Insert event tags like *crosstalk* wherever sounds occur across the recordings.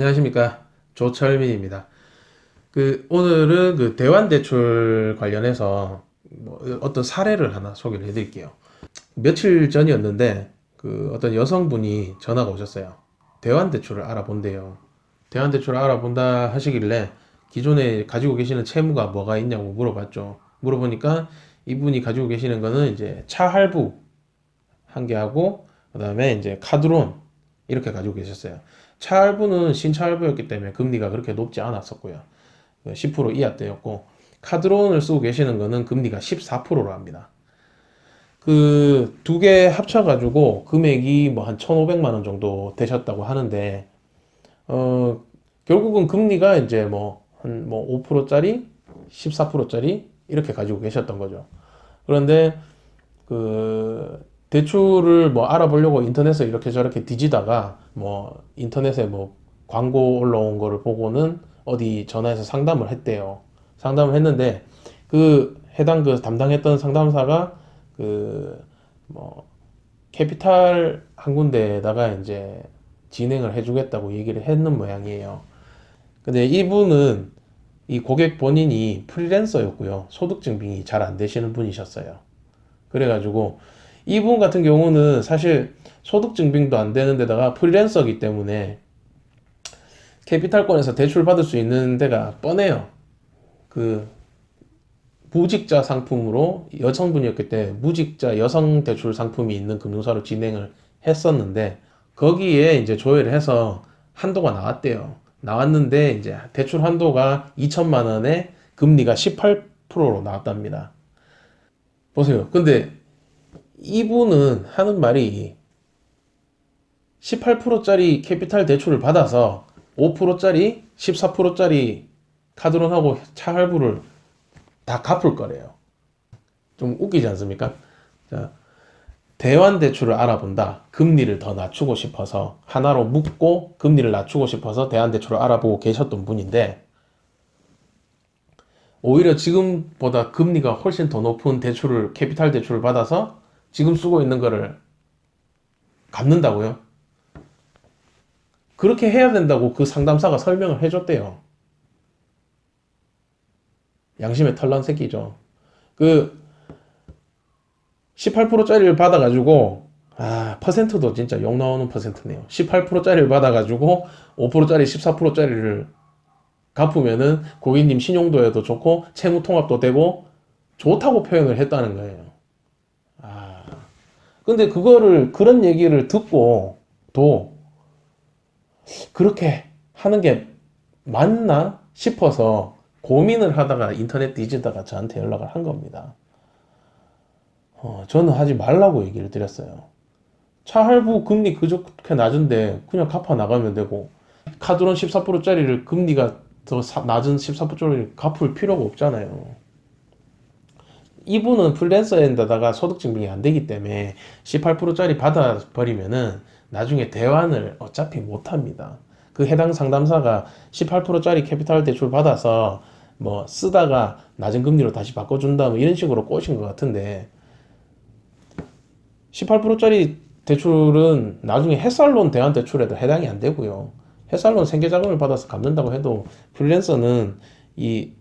안녕하십니까 조철민입니다. 그 오늘은 그 대환 대출 관련해서 뭐 어떤 사례를 하나 소개를 해드릴게요. 며칠 전이었는데 그 어떤 여성분이 전화가 오셨어요. 대환 대출을 알아본대요. 대환 대출을 알아본다 하시길래 기존에 가지고 계시는 채무가 뭐가 있냐고 물어봤죠. 물어보니까 이분이 가지고 계시는 거는 이제 차 할부 한 개 하고 그다음에 이제 카드론 이렇게 가지고 계셨어요. 차 할부는 신차 할부였기 때문에 금리가 그렇게 높지 않았었고요. 10% 이하대였고 카드론을 쓰고 계시는 거는 금리가 14%로 합니다. 그 두 개 합쳐가지고 금액이 뭐 한 1,500만 원 정도 되셨다고 하는데 어 결국은 금리가 이제 뭐 한 뭐 5%짜리, 14%짜리 이렇게 가지고 계셨던 거죠. 그런데 그 대출을 뭐 알아보려고 인터넷에 이렇게 저렇게 뒤지다가 뭐 인터넷에 뭐 광고 올라온 거를 보고는 어디 전화해서 상담을 했대요. 상담을 했는데 그 해당 그 담당했던 상담사가 그 뭐 캐피탈 한 군데에다가 이제 진행을 해주겠다고 얘기를 했는 모양이에요. 근데 이분은 이 고객 본인이 프리랜서였고요. 소득 증빙이 잘 안 되시는 분이셨어요. 그래가지고 이분 같은 경우는 사실 소득 증빙도 안 되는 데다가 프리랜서이기 때문에 캐피탈권에서 대출 받을 수 있는 데가 뻔해요. 그 무직자 상품으로 여성분이었기 때문에 무직자 여성 대출 상품이 있는 금융사로 진행을 했었는데 거기에 이제 조회를 해서 한도가 나왔대요. 나왔는데 이제 대출 한도가 2천만 원에 금리가 18%로 나왔답니다. 보세요. 근데 이분은 하는 말이 18%짜리 캐피탈 대출을 받아서 5%짜리, 14%짜리 카드론하고 차 할부를 다 갚을 거래요. 좀 웃기지 않습니까? 자, 대환 대출을 알아본다. 금리를 더 낮추고 싶어서 하나로 묶고 금리를 낮추고 싶어서 대환 대출을 알아보고 계셨던 분인데 오히려 지금보다 금리가 훨씬 더 높은 대출을 캐피탈 대출을 받아서 지금 쓰고 있는 거를 갚는다고요? 그렇게 해야 된다고 그 상담사가 설명을 해줬대요. 양심의 털난 새끼죠. 그 18%짜리를 받아가지고 아 퍼센트도 진짜 욕 나오는 퍼센트네요. 18%짜리를 받아가지고 5%짜리 14%짜리를 갚으면은 고객님 신용도에도 좋고 채무 통합도 되고 좋다고 표현을 했다는 거예요. 아 근데 그거를 그런 얘기를 듣고 또 그렇게 하는 게 맞나 싶어서 고민을 하다가 인터넷 뒤지다가 저한테 연락을 한 겁니다. 어, 저는 하지 말라고 얘기를 드렸어요. 차 할부 금리 그저렇게 낮은데 그냥 갚아 나가면 되고 카드론 14%짜리를 금리가 더 사- 낮은 14%짜리를 갚을 필요가 없잖아요. 이분은 프리랜서인데다가 소득증빙이 안 되기 때문에 18%짜리 받아버리면은 나중에 대환을 어차피 못 합니다. 그 해당 상담사가 18%짜리 캐피탈 대출 받아서 뭐 쓰다가 낮은 금리로 다시 바꿔준다 뭐 이런 식으로 꼬신 것 같은데 18%짜리 대출은 나중에 햇살론 대환 대출에도 해당이 안 되고요. 햇살론 생계자금을 받아서 갚는다고 해도 프리랜서는 이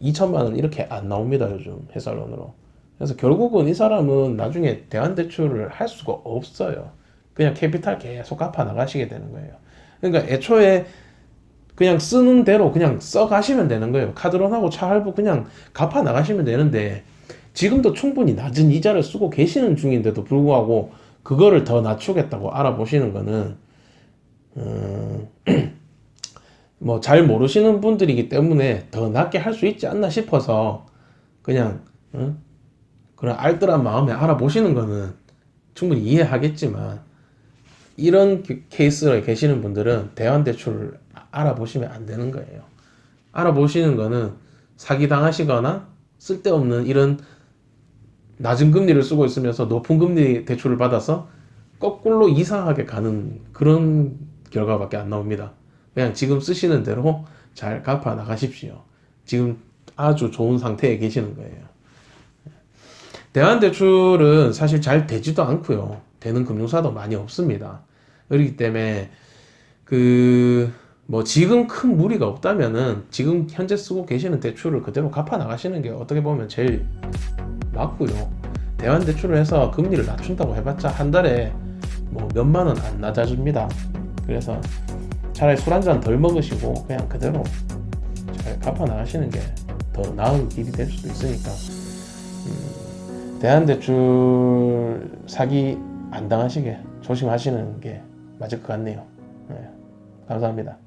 2천만 원 이렇게 안 나옵니다 요즘 햇살론으로. 그래서 결국은 이 사람은 나중에 대환 대출을 할 수가 없어요. 그냥 캐피탈 계속 갚아 나가시게 되는 거예요. 그러니까 애초에 그냥 쓰는 대로 그냥 써 가시면 되는 거예요. 카드론하고 차 할부 그냥 갚아 나가시면 되는데 지금도 충분히 낮은 이자를 쓰고 계시는 중인데도 불구하고 그거를 더 낮추겠다고 알아보시는 거는 *clears throat* 뭐 잘 모르시는 분들이기 때문에 더 낮게 할 수 있지 않나 싶어서 그냥 응? 그런 알뜰한 마음에 알아보시는 거는 충분히 이해하겠지만 이런 기- 케이스에 계시는 분들은 대환 대출을 알아보시면 안 되는 거예요. 알아보시는 거는 사기 당하시거나 쓸데없는 이런 낮은 금리를 쓰고 있으면서 높은 금리 대출을 받아서 거꾸로 이상하게 가는 그런 결과밖에 안 나옵니다. 그냥 지금 쓰시는 대로 잘 갚아 나가십시오. 지금 아주 좋은 상태에 계시는 거예요. 대환대출은 사실 잘 되지도 않고요. 되는 금융사도 많이 없습니다. 그렇기 때문에 그 뭐 지금 큰 무리가 없다면은 지금 현재 쓰고 계시는 대출을 그대로 갚아 나가시는 게 어떻게 보면 제일 맞고요. 대환 대출을 해서 금리를 낮춘다고 해봤자 한 달에 뭐 몇만 원 안 낮아집니다. 그래서 차라리 술 한 잔 덜 먹으시고 그냥 그대로 잘 갚아 나가시는 게 더 나은 길이 될 수도 있으니까 음, 대환 대출 사기 안 당하시게 조심하시는 게 맞을 것 같네요. 네, 감사합니다.